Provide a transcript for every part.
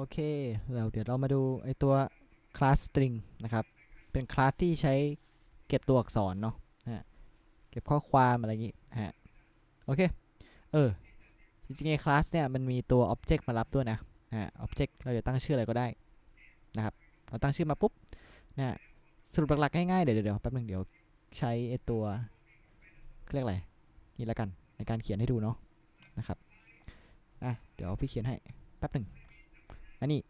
โอเคเราเดี๋ยวเรามาดูไอตัว class string นะครับ เป็นคลาสที่ใช้เก็บตัวอักษรเนาะะฮะเก็บข้อความอะไรอย่างงี้ฮะโอเค เออ จริงๆไอคลาสเนี่ยมันมีตัว object มารับด้วยนะนะฮะ object เราจะตั้งชื่ออะไรก็ได้นะครับ เราตั้งชื่อมาปุ๊บนะสรุปหลักๆง่ายๆเดี๋ยวเดี๋ยวแป๊บนึงเดี๋ยวใช้ไอตัวเขาเรียกอะไรนี่ละกันในการเขียนให้ดูเนาะนะครับอะเดี๋ยวพี่เขียนให้แป๊บหนึ่ง อันนี้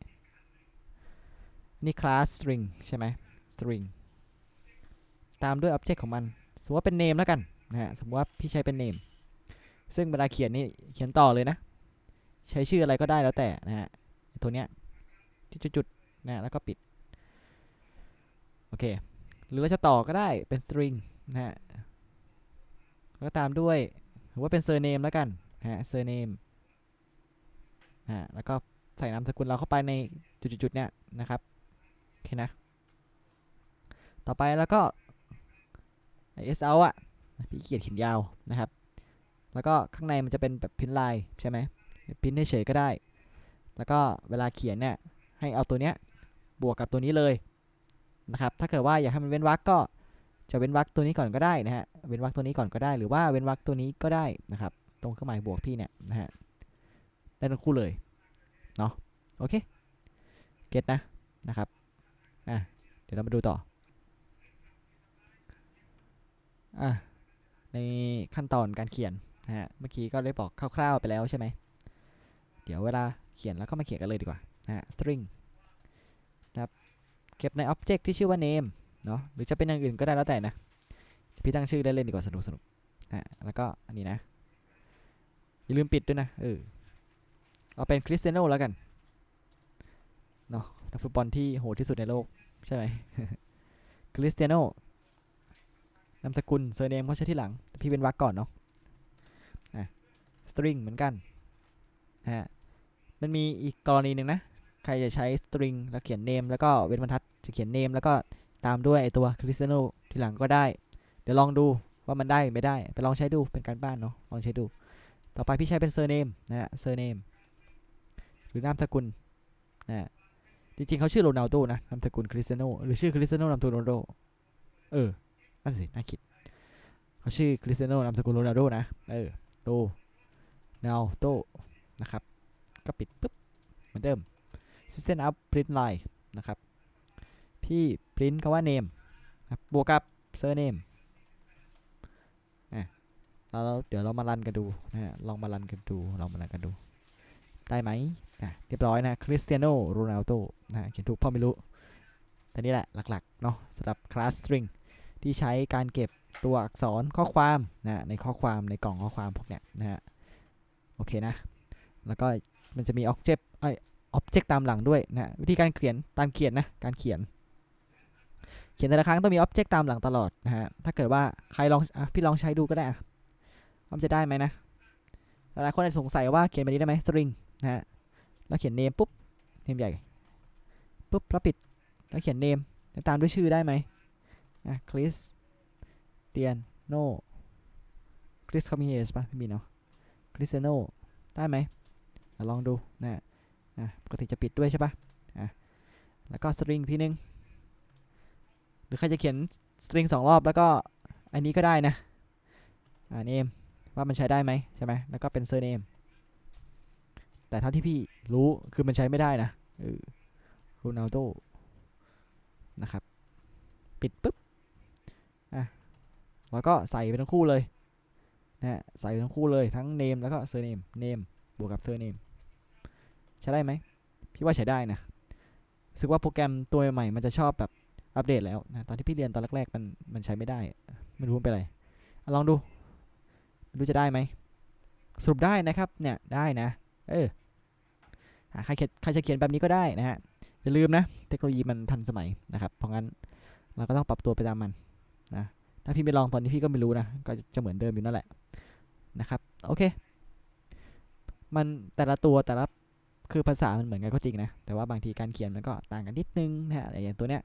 นี่ class string ใช่ไหม string ตามด้วย object ของมัน สมมติว่าเป็น name แล้วกันนะฮะ สมมติว่าพี่ใช้เป็น name ซึ่งเวลาเขียนนี่เขียนต่อเลยนะ ใช้ชื่ออะไรก็ได้แล้วแต่นะฮะ ตัวเนี้ยที่จุดๆนะแล้วก็ปิด โอเค หรือเราจะต่อก็ได้เป็น string นะฮะแล้วก็ตามด้วยว่าเป็น surname แล้วกันนะฮะ surname นะฮะแล้วก็ ใส่นามสกุลเราเข้าไปในจุดๆเนี่ยนะครับโอเคนะต่อไปแล้วก็ s out อะพี่เกียรเขียนยาวนะครับ แล้วก็ข้างในมันจะเป็นแบบพิมพ์ลายใช่ไหมพิมพ์เฉยก็ได้ แล้วก็เวลาเขียนเนี่ยให้เอาตัวเนี้ยบวกกับตัวนี้เลยนะครับ ถ้าเกิดว่าอยากให้มันเว้นวรรคก็จะเว้นวรรคตัวนี้ก่อนก็ได้นะฮะ เว้นวรรคตัวนี้ก่อนก็ได้ หรือว่าเว้นวรรคตัวนี้ก็ได้นะครับ ตรงเครื่องหมายบวกพี่เนี่ยนะฮะ ได้ทั้งคู่เลย เนาะโอเคเก็ตนะนะครับอะเดี๋ยวเรามาดูต่ออะในขั้นตอนการเขียนนะฮะเมื่อกี้ก็ได้บอกคร่าวๆไปแล้วใช่ไหมเดี๋ยวเวลาเขียนแล้วก็มาเขียนกันเลยดีกว่านะฮะ string นะครับเก็บใน object ที่ชื่อว่า name เนาะหรือจะเป็นอย่างอื่นก็ได้แล้วแต่นะ พี่ตั้งชื่อได้เล่นดีกว่าสนุกสนุกนะฮะแล้วก็อันนี้นะ อย่าลืมปิดด้วยนะเออ เอาเป็นคริสเตียโนแล้วกันเนาะนักฟุตบอลที่โหดที่สุดในโลก ใช่ไหมคริสเตียโนนามสกุลเซอร์เนมเขาใช้ที่หลัง แต่พี่เป็นวรรคก่อนเนาะอะสตริงเหมือนกันนะฮะมันมีอีกกรณีหนึ่งนะ ใครจะใช้สตริงแล้วเขียนเนมแล้วก็เว้นบรรทัดจะเขียนเนมแล้วก็ตามด้วยไอตัวคริสเตียโนที่หลังก็ได้ เดี๋ยวลองดูว่ามันได้ไม่ได้ ไปลองใช้ดูเป็นการบ้านเนาะลองใช้ดู ต่อไปพี่ใช้เป็นเซอร์เนมนะฮะเซอร์เนม รือนามสกุลนะจริงๆเขาชื่อโรนัลโดนะนามสกุลคริสเตียโนหรือชื่อคริสเตียโนนามสกุลโรนัลโดเออนั่นสิน่าคิดเขาชื่อคริสเตียโนนามสกุลโรนัลโดนะเออโตนาลโตนะครับ ก็ปิดปุ๊บเหมือนเดิม System up print line นะครับ พี่ print คำว่า name นะครับวกกับ surname อะแล้วเดี๋ยวเรามารันกันดูนะฮะลองมารันกันดู ลองมารันกันดู ได้ไหมอะเรียบร้อยนะคริสเตียโนโรนัลโดนะเขียนถูกพ่อไม่รู้แต่นี่แหละหลักๆเนาะสำหรับ class string ที่ใช้การเก็บตัวอักษรข้อความนะในข้อความในกล่องข้อความพวกเนี้ยนะฮะโอเคนะ แล้วก็มันจะมี object ไอย object ตามหลังด้วยนะวิธีการเขียนตามเขียนนะการเขียน เขียนแต่ละครั้งต้องมี object ตามหลังตลอดนะฮะถ้าเกิดว่าใครลองอพี่ลองใช้ดูก็ได้อะมันจะได้ไหมนะหลายคนอาจจะสงสัยว่าเขียนแบบนี้ได้ไหม string นะฮะแล้วเขียน name ปุ๊บ name ใหญ่ปุ๊บแล้วปิดแล้วเขียน name ตามด้วยชื่อได้ไหมอะ Chris เตียนโน Chris เขามี s ป่ะไม่มีเนาะ Cristiano ได้ไหมลองดูนะฮะอะปกติจะปิดด้วยใช่ป่ะอะแล้วก็ string ทีนึงหรือใครจะเขียน string สองรอบแล้วก็อันนี้ก็ได้นะอ่า name ว่ามันใช้ได้ไหมใช่ไหมแล้วก็เป็น surname แต่เท่าที่พี่รู้คือมันใช้ไม่ได้นะเออโรนัลโดนะครับ ปิดปุ๊บอะแล้วก็ใส่ไปทั้งคู่เลยนะใส่ไปทั้งคู่เลยทั้ง name แล้วก็ surname name บวกกับ surname ใช้ได้ไหมพี่ว่าใช้ได้นะรู้สึกว่าโปรแกรมตัวใหม่มันจะชอบแบบอัปเดตแล้วนะตอนที่พี่เรียนตอนแรกๆมันมันใช้ไม่ได้ไม่รู้มันเป็นอะไรอลองดูรู้จะได้ไหมสรุปได้นะครับเนี่ยได้นะ เออใครเขียนใครจะเขียนแบบนี้ก็ได้นะฮะอย่าลืมนะ เทคโนโลยีมันทันสมัยนะครับ เพราะงั้นเราก็ต้องปรับตัวไปตามมันนะถ้าพี่ไม่ลองตอนนี้พี่ก็ไม่รู้นะ ก็จะเหมือนเดิมอยู่นั่นแหละนะครับโอเค มันแต่ละตัวแต่ละคือภาษามันเหมือนกันก็จริงนะ แต่ว่าบางทีการเขียนมันก็ต่างกันนิดนึงนะฮะอย่างตัวเนี้ย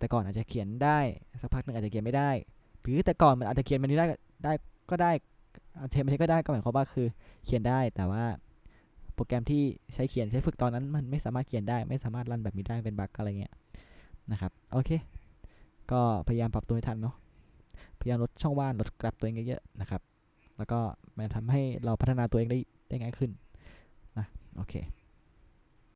แต่ก่อนอาจจะเขียนได้สักพักหนึ่งอาจจะเขียนไม่ได้หรือแต่ก่อนมันอาจจะเขียนมันนี้ได้ได้ก็ได้อาจจะไม่ได้ก็ได้ก็หมายความว่าคือเขียนได้แต่ว่า ปรแกรมที่ใช้เขียนใช้ฝึกตอนนั้นมันไม่สามารถเขียนได้ ไม่สามารถรันแบบนี้ได้เป็นบั๊กอะไรเงี้ยนะครับโอเค ก็พยายามปรับตัวให้ทันเนาะพยายามลดช่องว่างลดกลับตัวเองเยอะๆนะครับ แล้วก็มันทำให้เราพัฒนาตัวเองได้ได้ง่ายขึ้นนะโอเค